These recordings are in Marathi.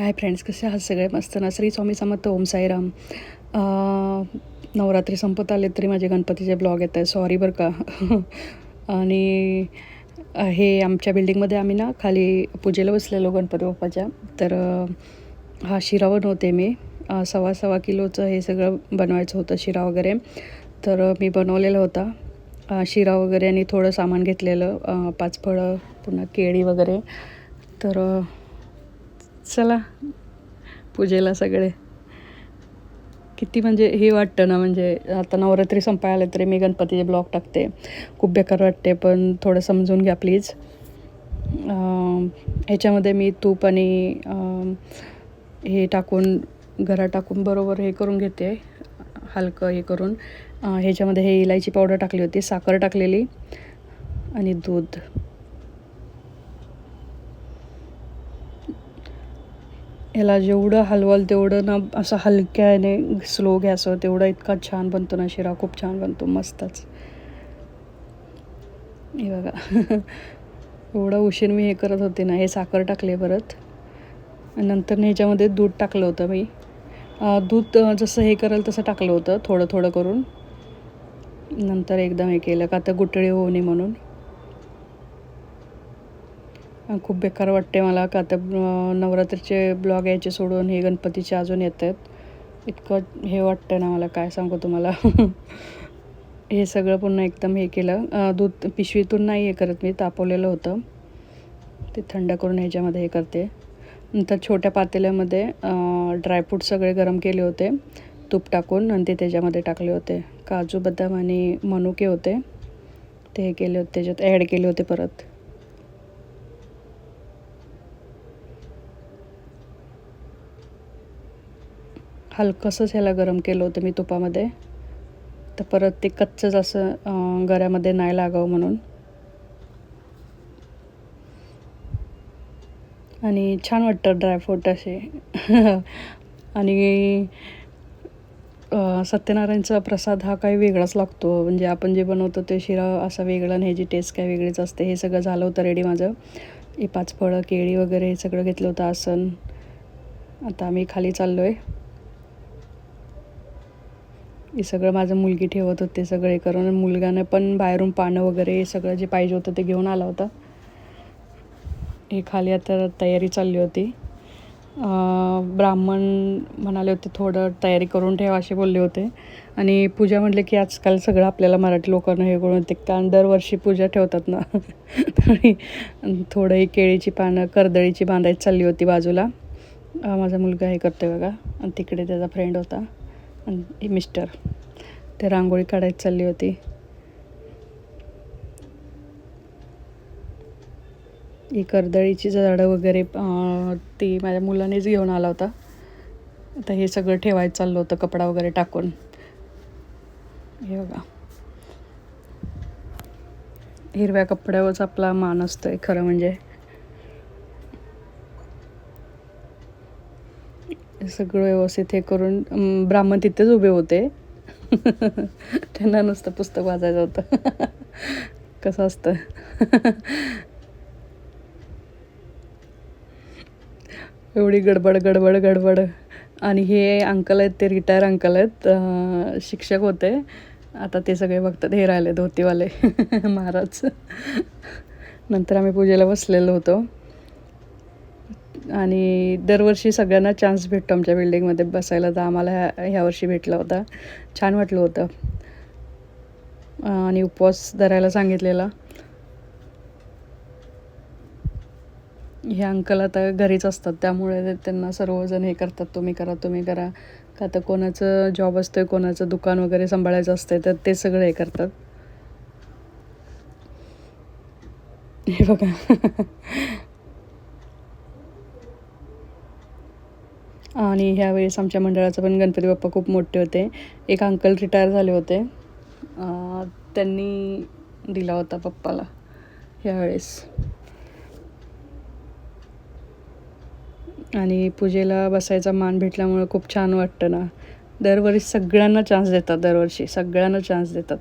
हाय फ्रेंड्स कसे आहात सगळे? मस्त ना श्री स्वामी समर्थ ओम साईराम. नवरात्री संपत आले तरी माझे गणपतीचे ब्लॉग येत आहे सॉरी बरं का. आणि हे आमच्या बिल्डिंगमध्ये आम्ही ना खाली पूजेला बसलेलो गणपती बाप्पाच्या. तर हा शिरा बनवते मी. सव्वा सव्वा किलोचं हे सगळं बनवायचं होतं शिरा वगैरे. तर मी बनवलेला होता. शिरा वगैरे आणि थोडं सामान घेतलेलं. पाच फळं पुन्हा केळी वगैरे. तर चला पूजेला सगळे. किती म्हणजे हे वाटतं ना म्हणजे आता नवरात्री संपायला आले तरी मी गणपतीचे ब्लॉग टाकते. खूप बेकार वाटते पण थोडं समजून घ्या प्लीज ह्याच्यामध्ये मी तूप आणि हे टाकून घरा टाकून बरोबर हे करून घेते. हलकं हे करून. ह्याच्यामध्ये हे इलायची पावडर टाकली होती साखर टाकलेली आणि दूध. याला जेवढं हलवाल तेवढं ना असं हलक्याने स्लो घ्यायचं. तेवढा इतका छान बनतो ना शिरा खूप छान बनतो मस्तच. हे बघा. एवढा उशीर मी हे करत होते ना हे साखर टाकले परत. नंतर ह्याच्यामध्ये दूध टाकलं होतं मी. दूध जसं हे करेल तसं टाकलं होतं थोडं थोडं करून. नंतर एकदम हे केलं का आता गुटळी होऊ नये म्हणून. खूप बेकार वाटते मला. का आता नवरात्रीचे ब्लॉग यायचे सोडून हे गणपतीचे अजून येत आहेत इतकं हे वाटतं ना मला काय सांगू तुम्हाला. हे सगळं पुन्हा एकदम हे केलं. दूध पिशवीतून नाही हे करत मी तापवलेलं होतं. ते थंड करून ह्याच्यामध्ये हे करते. नंतर छोट्या पातेल्यामध्ये ड्रायफ्रूट सगळे गरम केले होते. तूप टाकून आणि ते त्याच्यामध्ये टाकले होते. काजू बदाम आणि मनुके होते. ते हे केले होते त्याच्यात ॲड केले होते परत. हलकंसंच ह्याला गरम केलं होतं मी तुपामध्ये. तर परत ते कच्चंच असं गऱ्यामध्ये नाही लागावं म्हणून. आणि छान वाटतं ड्रायफ्रूट असे. आणि सत्यनारायणचा प्रसाद हा काही वेगळाच लागतो. म्हणजे आपण जे बनवतो ते शिरा असा वेगळा आणि ह्याची टेस्ट काय वेगळीच असते. हे सगळं झालं होतं रेडी माझं. हे पाच फळं केळी वगैरे हे सगळं घेतलं होतं आसन. आता आम्ही खाली चाललो आहे हे सगळं माझं मुलगी ठेवत होते सगळे करून. मुलगानं पण बाहेरून पानं वगैरे हे सगळं जे पाहिजे होतं ते घेऊन आला होता. हे खाली आता तयारी चालली होती. ब्राह्मण म्हणाले होते थोडं तयारी करून ठेवा असे बोलले होते. आणि पूजा म्हटले की आजकाल सगळं आपल्याला मराठी लोकांना हे करून येते. कारण दरवर्षी पूजा ठेवतात ना. आणि थोडं केळीची पानं कर्दळीची बांधायची चालली होती बाजूला. माझा मुलगा हे करतोय बघा. आणि तिकडे त्याचा फ्रेंड होता. आणि मिस्टर. ते रांगोळी काढायची चालली होती. ही कर्दळीची झाडं वगैरे ती माझ्या मुलानेच घेऊन आला होता. आता हे सगळं ठेवायचं चाललं होतं कपडा वगैरे टाकून. हे बघा. हिरव्या कपड्यावरच आपला मान असतोय खरं म्हणजे हे सगळं व्यवस्थित हे करून ब्राह्मण तिथेच उभे होते. त्यांना नुसतं पुस्तक वाचायचं होतं. कसं असतं? एवढी गडबड गडबड गडबड. आणि हे अंकल आहेत ते रिटायर अंकल आहेत. शिक्षक होते. आता ते सगळे बघतात हे राहिले धोतीवाले. महाराज. नंतर आम्ही पूजेला बसलेलो होतो. आणि दरवर्षी सगळ्यांना चान्स भेटतो आमच्या बिल्डिंगमध्ये बसायला. तर आम्हाला ह्या ह्या वर्षी भेटला होता. छान वाटलं होतं. आणि उपवास धरायला सांगितलेला. हे अंकल आता घरीच असतात. त्यामुळे त्यांना सर्वजण हे करतात. तुम्ही करा तुम्ही करा. का तर कोणाचं जॉब असतंय कोणाचं दुकान वगैरे सांभाळायचं असतंय तर ते सगळं हे करतात. हे बघा. आणि ह्यावेळेस आमच्या मंडळाचं पण गणपती बाप्पा खूप मोठे होते. एक अंकल रिटायर झाले होते. त्यांनी दिला होता पप्पाला ह्यावेळेस. आणि पूजेला बसायचा मान भेटल्यामुळे खूप छान वाटतं ना. दरवर्षी सगळ्यांना चान्स देतात दरवर्षी सगळ्यांना चान्स देतात.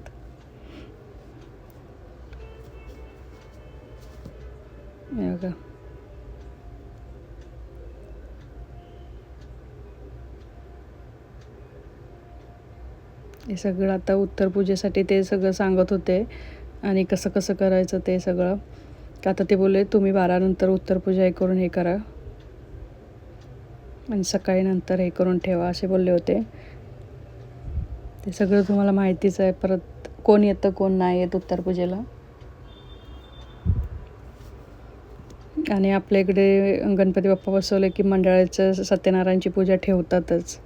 हे बघा. हे सगळं आता उत्तर पूजेसाठी ते सगळं सांगत होते. आणि कसं कसं करायचं ते सगळं. का आता ते बोलले तुम्ही बारानंतर उत्तर पूजा हे करून हे करा. आणि सकाळी नंतर हे करून ठेवा असे बोलले होते. ते सगळं तुम्हाला माहितीच आहे. परत कोण येतं कोण नाही येत उत्तर पूजेला. आणि आपल्या इकडे गणपती बाप्पा बसवले की मंडळाचं सत्यनारायणची पूजा ठेवतातच.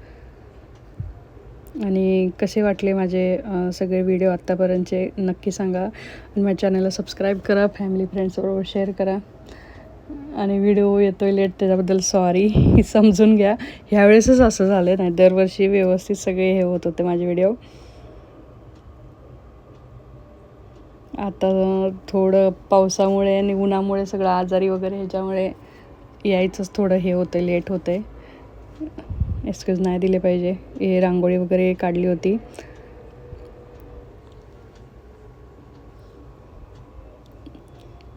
आणि कसे वाटले माझे सगळे व्हिडिओ आत्तापर्यंतचे नक्की सांगा. आणि माझ्या चॅनलला सबस्क्राईब करा फॅमिली फ्रेंड्सबरोबर शेअर करा. आणि व्हिडिओ येतोय लेट त्याच्याबद्दल सॉरी समजून घ्या. ह्यावेळेसच असं झालं नाही दरवर्षी व्यवस्थित सगळे हे होत होते माझे व्हिडिओ आता थोडं पावसामुळे आणि उन्हामुळे सगळं आजारी वगैरे ह्याच्यामुळे यायचंच थोडं हे होतं लेट होतं आहे एक्सक्यूज नाही दिले पाहिजे. हे रांगोळी वगैरे काढली होती.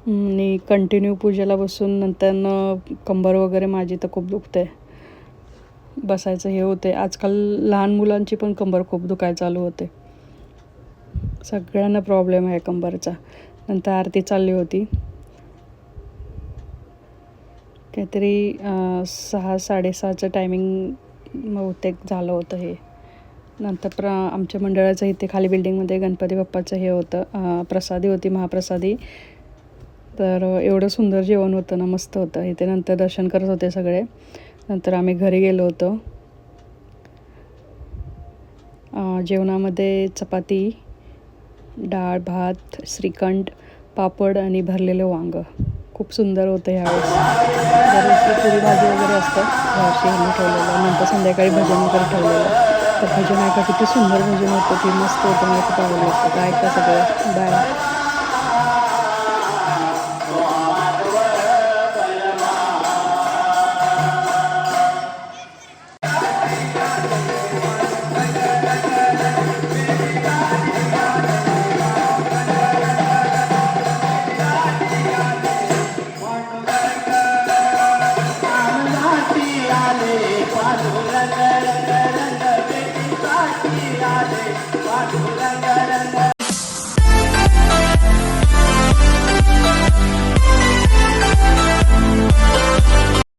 आणि कंटिन्यू पूजेला बसून नंतर कंबर वगैरे माझी तर खूप दुखते बसायचं हे होते आजकाल लहान मुलांची पण कंबर खूप दुखायला चालू होते. सगळ्यांना प्रॉब्लेम आहे कंबरचा. नंतर आरती चालली होती. काहीतरी सहा साडेसहाचं टायमिंग बहुतेक झालं होतं हे. नंतर प्र आमच्या मंडळाचं इथे खाली बिल्डिंगमध्ये गणपती बाप्पाचं हे होतं प्रसादी होती महाप्रसादी. तर एवढं सुंदर जेवण होतं ना मस्त होतं. इथे नंतर दर्शन करत होते सगळे. नंतर आम्ही घरी गेलो होतो. जेवणामध्ये चपाती डाळ भात श्रीखंड पापड आणि भरलेलं वांगं. खूप सुंदर होतं ह्यावेळेस. दरवर्षी पुरी भाजी वगैरे असतं ह्यावर्षी ह्यांनी ठेवलेलं नंतर संध्याकाळी भजन वगैरे ठेवलेलं. तर भजन ऐका किती सुंदर भजन होतं ते मस्त होतं मला खूप आवडलं होतं. ऐका सगळं बाय